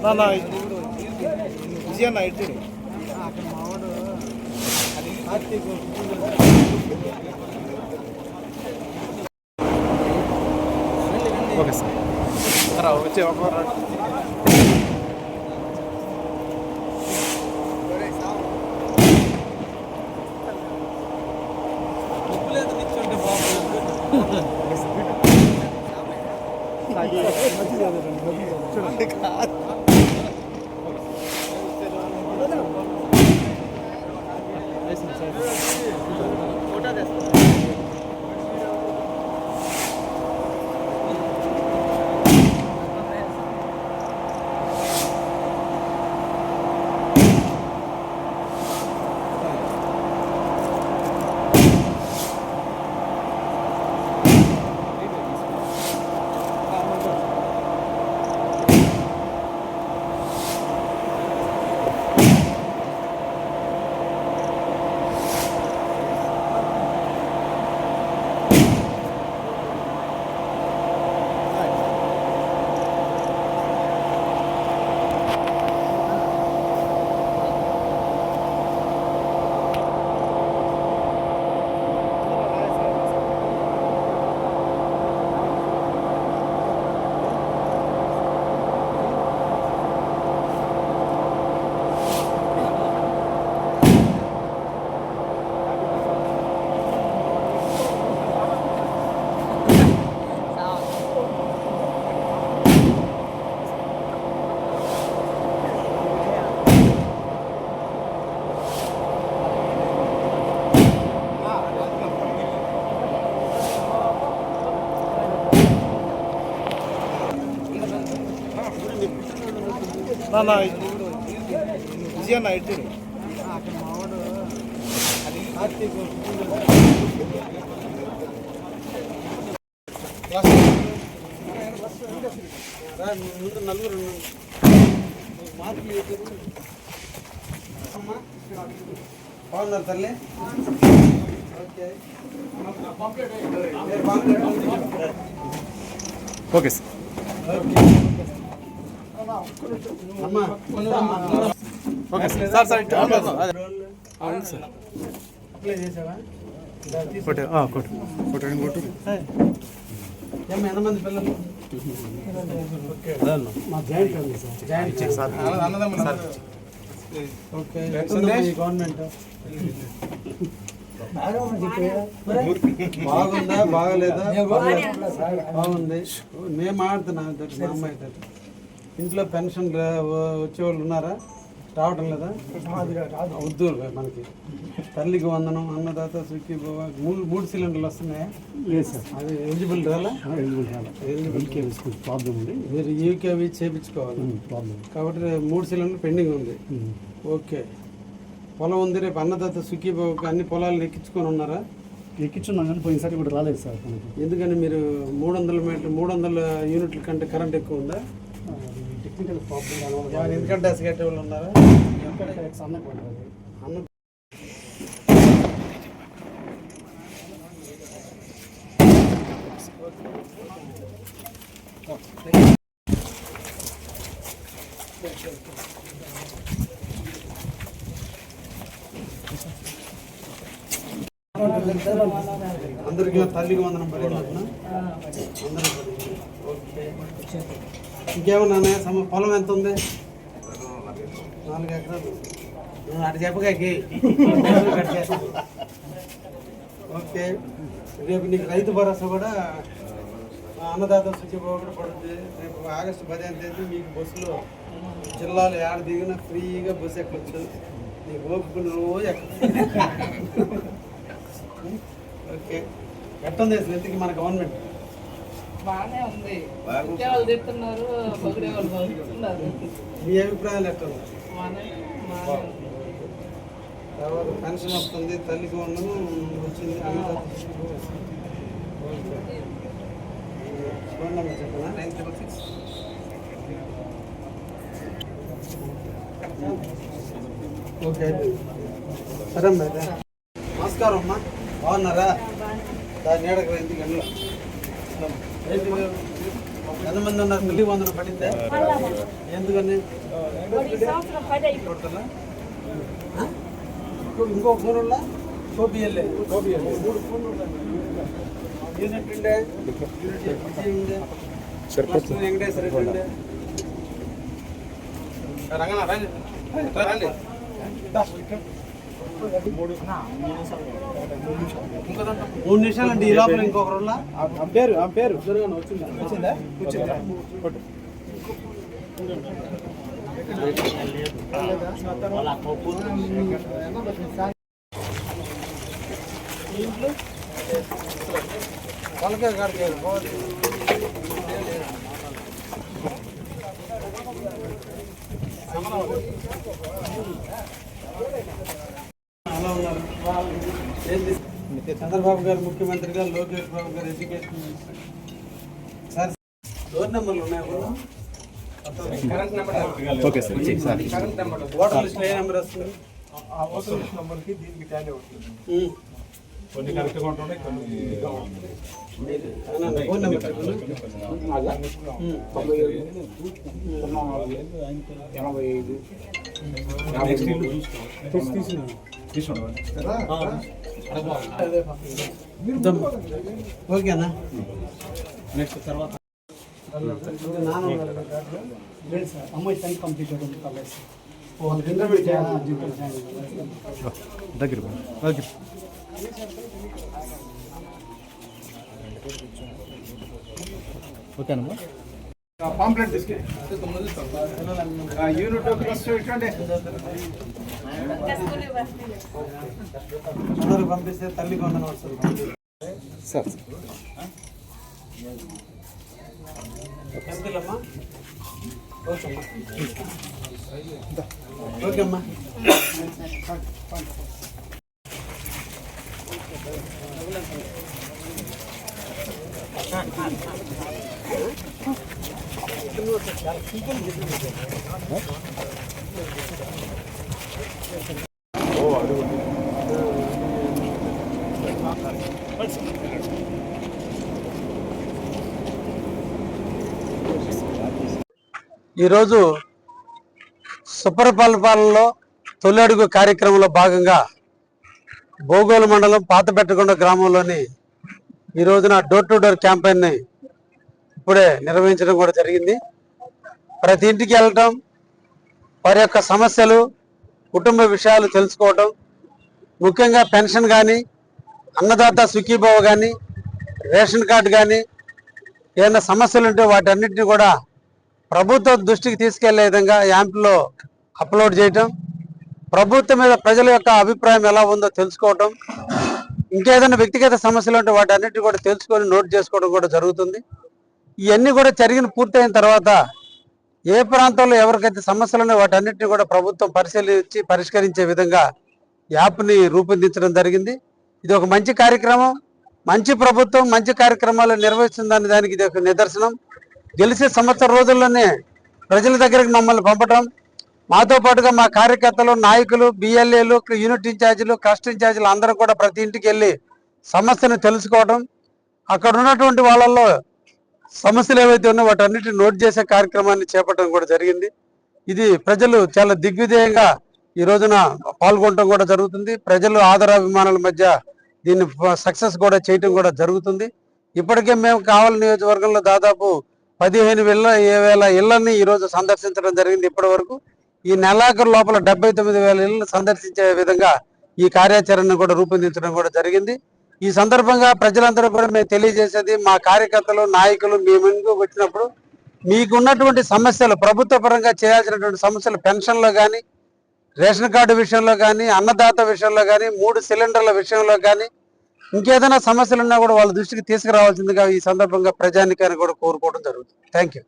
నా విజయ night okay sir. వచ్చే ఒక నా విజయ నైట్ నలుగురు బాగున్నారు తల్లి. Okay sir. ఎంతమంది పిల్లలు? మా joint family sir. Joint sir. Sir okay. ఎట్లుంది ఈ గవర్నమెంట్? బాగుందా బాగలేదా? బాగుంది. మేము ఆడుతున్నాం మా అమ్మాయి. ఇంట్లో పెన్షన్ వచ్చే వాళ్ళు ఉన్నారా? రావటం లేదా? వద్దు మనకి. తల్లికి వందనం అన్నదాత సుఖీ భవ మూడు మూడు సిలిండర్లు వస్తున్నాయా? లేదు సార్. అది ఎలిజిబుల్ రాలా ఎలిజిబుల్ ప్రాబ్లం ఉంది. మీరు యూకేవి చేయించుకోవాలి ప్రాబ్లం. కాబట్టి మూడు సిలిండర్లు పెండింగ్ ఉంది. ఓకే. పొలం ఉంది రేపు అన్నదాత సుఖీ భవకి అన్ని పొలాలు ఎక్కించుకొని ఉన్నారా? ఎక్కించున్నాం కానీ పోయినసారి కూడా రాలేదు సార్ ఎందుకని మీరు మూడు వందల మీటర్ మూడు వందల యూనిట్ల కంటే కరెంట్ ఎక్కువ ఉందా? టెక్నికల్ ప్రాబ్లం ఏమైనా ఇన్కమ్ ట్యాక్స్ కట్టే వాళ్ళు ఉన్నారా అన్న అందరికీ తల్లికి వందనం పడిందంటున్నా అందరూ పడింది. ఓకే ఇంకేమన్నా సమ పొలం ఎంత ఉంది? నాలుగు ఎకరాలు. నువ్వు అటు చెప్పగాకి ఓకే. రేపు నీకు రైతు భరోసా కూడా అన్నదాత సుఖీభావ కూడా పడుతుంది రేపు ఆగస్టు పదిహేను తేదీ మీకు బస్సులో జిల్లాలో ఏడ దిగినా ఫ్రీగా బస్సు ఎక్కొచ్చు. నీకు ఓపిక రోజు ఎక్క ఓకే. ఎట్టుంది అసలు? ఎందుకు మన గవర్నమెంట్ బాగానే ఉంది. వాళ్ళు చెప్తున్నారు పొగిడే వాళ్ళు పొగుడుతున్నారు మీ అభిప్రాయాలు ఉంది. తర్వాత పెన్షన్ వస్తుంది తల్లికి వందను వచ్చింది. ఫోన్ నెంబర్ చెప్పనా నైన్ త్రిబుల్ సిక్స్ ఓకే సరే అమ్మా. నమస్కారం అమ్మా బాగున్నారా దాని నీడకు ఎండలో ఏంటి మీరు? ఎంతమంది ఉన్నారు తల్లి వందన పడిందే ఎందుకని టోటలా? ఆ? ఇంకో- ఇంకో ఫోన్ ఉందా కోపిఎల్ఏ మూడు ఫోన్లు ఉన్నాయి. యూనిట్ ఉండే యూనిట్ విజయ్ ఉండే లక్ష్మీ వెంకటేశ్వర రెడ్డి ఉండే రంగనా రండి రండి మూడు నిమిషాలు అండి ఈ లోపల ఇంకొకరు ఉన్నా? పేరు ఆ పేరు. వచ్చిందా? వచ్చిందా? వాళ్ళకే కాడికి ఏంటి? చంద్రబాబు గారు ముఖ్యమంత్రి గారు లోకేష్ బాబు గారు ఎడ్యుకేషన్ మినిస్టర్. సార్ డోర్ నెంబర్లు ఉన్నాయి ఊళ్ళో? ఓకే సార్ సార్ ఓటర్ లిస్ట్లో ఏ నెంబర్ వస్తుంది ఆ ఓటర్ లిస్ట్ నంబర్కి దీనికి టాలీ అవుతుంది ఉమ్. కొన్ని కరెక్ట్గా ఉంటున్నాయి కొన్ని అవునండి. ఫోన్ నెంబర్ చెప్పండి ఉమ్. ఎనభై ఐదు తీసుకోండి ఇద్దాం. ఓకేనా? నెక్స్ట్ తర్వాత. అమ్మాయి టెన్త్ కంప్లీట్ అవుతుంది కాలేజ్? దగ్గర ఓకే ఓకేనమ్మా పాంప్లెట్ తీసుకెళ్ళి యూనిట్ ప్లస్ ఇట్లాంటి అందరూ పంపిస్తే తల్లి కొందన వస్తుంది. సార్. ఎంతలమ్మా? ఓకేమ్మా. ఓకేమ్మా. ఈరోజు సుపరిపాలనలో తొలి అడుగు కార్యక్రమంలో భాగంగా భోగోలు మండలం పాతపెట్టకొండ గ్రామంలోని ఈ రోజున డోర్ టు డోర్ క్యాంపెయిన్ని ఇప్పుడే నిర్వహించడం కూడా జరిగింది. ప్రతి ఇంటికి వెళ్ళటం వారి యొక్క సమస్యలు కుటుంబ విషయాలు తెలుసుకోవటం ముఖ్యంగా పెన్షన్ కానీ అన్నదాత సుఖీభావ కానీ రేషన్ కార్డు కానీ ఏమైనా సమస్యలు ఉంటే వాటన్నిటిని కూడా ప్రభుత్వ దృష్టికి తీసుకెళ్ళే విధంగా యాంప్లో అప్లోడ్ చేయటం ప్రభుత్వం మీద ప్రజల యొక్క అభిప్రాయం ఎలా ఉందో తెలుసుకోవటం ఇంకేదైనా వ్యక్తిగత సమస్యలు ఉంటే వాటన్నిటిని కూడా తెలుసుకొని నోట్ చేసుకోవడం కూడా జరుగుతుంది. ఇవన్నీ కూడా జరిగిన పూర్తయిన తర్వాత ఏ ప్రాంతంలో ఎవరికైతే సమస్యలు ఉన్నాయో కూడా ప్రభుత్వం పరిశీలించి పరిష్కరించే విధంగా యాప్ని రూపొందించడం జరిగింది. ఇది ఒక మంచి కార్యక్రమం. మంచి ప్రభుత్వం మంచి కార్యక్రమాలు నిర్వహిస్తుందని దానికి ఇది ఒక నిదర్శనం. గెలిచే సంవత్సర రోజుల్లోనే ప్రజల దగ్గరికి మమ్మల్ని పంపటం. మాతో పాటుగా మా కార్యకర్తలు నాయకులు బిఎల్ఏలు యూనిట్ ఇన్ఛార్జీలు క్లస్టర్ ఇన్ఛార్జీలు అందరూ కూడా ప్రతి ఇంటికి వెళ్ళి సమస్యను తెలుసుకోవడం అక్కడ ఉన్నటువంటి వాళ్ళల్లో సమస్యలు ఏవైతే ఉన్నాయో వాటన్నిటిని నోట్ చేసే కార్యక్రమాన్ని చేపట్టడం కూడా జరిగింది. ఇది ప్రజలు చాలా దిగ్విజయంగా ఈ రోజున పాల్గొనడం కూడా జరుగుతుంది. ప్రజలు ఆదరాభిమానుల మధ్య దీన్ని సక్సెస్ కూడా చేయటం కూడా జరుగుతుంది. ఇప్పటికే మేము కావల నియోజకవర్గంలో దాదాపు పదిహేను వేల వేల ఇళ్ళని ఈరోజు సందర్శించడం జరిగింది ఇప్పటి వరకు ఈ నెలాఖరు లోపల డెబ్బై తొమ్మిది వేల ఇళ్ళను సందర్శించే విధంగా ఈ కార్యాచరణను కూడా రూపొందించడం కూడా జరిగింది. ఈ సందర్భంగా ప్రజలందరూ కూడా మేము తెలియజేసేది మా కార్యకర్తలు నాయకులు మీ ముందుకు వచ్చినప్పుడు మీకు ఉన్నటువంటి సమస్యలు ప్రభుత్వ పరంగా చేయాల్సినటువంటి సమస్యలు పెన్షన్లో కానీ రేషన్ కార్డు విషయంలో కానీ అన్నదాత విషయంలో కానీ మూడు సిలిండర్ల విషయంలో కానీ ఇంకేదైనా సమస్యలు ఉన్నా కూడా వాళ్ళ దృష్టికి తీసుకురావాల్సిందిగా ఈ సందర్భంగా ప్రజానికాన్ని కూడా కోరుకోవడం జరుగుతుంది. Thank you